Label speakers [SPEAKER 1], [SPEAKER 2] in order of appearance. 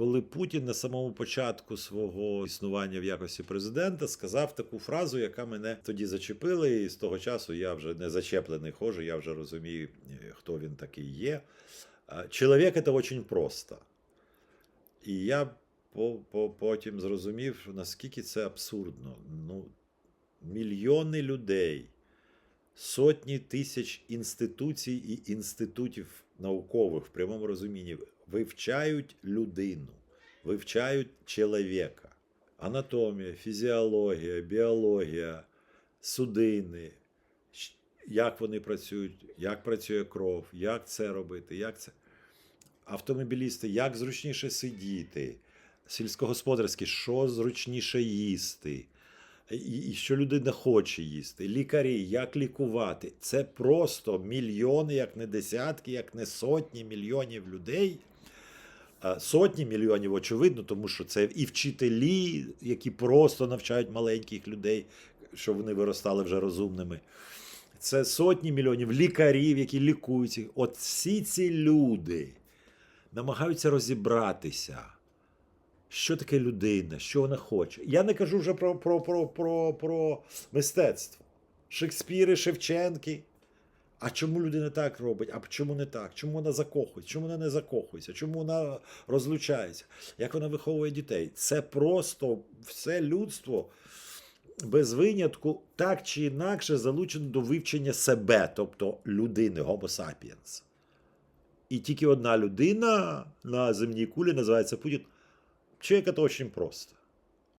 [SPEAKER 1] коли Путін на самому початку свого існування в якості президента сказав таку фразу, яка мене тоді зачепила, і з того часу я вже не зачеплений хожу, я вже розумію, е, хто він такий є. Чоловік це дуже просто. І я по, по, потім зрозумів, наскільки це абсурдно. Ну, мільйони людей, сотні тисяч інституцій і інститутів наукових в прямому розумінні вивчають людину, вивчають чоловіка. Анатомія, фізіологія, біологія, судини, як вони працюють, як працює кров, як це робити, як це. Автомобілісти, як зручніше сидіти, сільськогосподарські, що зручніше їсти, і, що людина хоче їсти, лікарі, як лікувати. Це просто мільйони, як не десятки, як не сотні мільйонів людей. Сотні мільйонів, очевидно, тому що це і вчителі, які просто навчають маленьких людей, щоб вони виростали вже розумними. Це сотні мільйонів лікарів, які лікують. От всі ці люди намагаються розібратися, що таке людина, що вона хоче. Я не кажу вже про, про, про, про, про мистецтво. Шекспіри, Шевченки. А чому людина так робить? А чому не так? Чому вона закохується? Чому вона не закохується? Чому вона розлучається? Як вона виховує дітей? Це просто все людство без винятку так чи інакше залучено до вивчення себе, тобто людини, Homo sapiens. І тільки одна людина на земній кулі називається Путін. Чоловік это очень просто.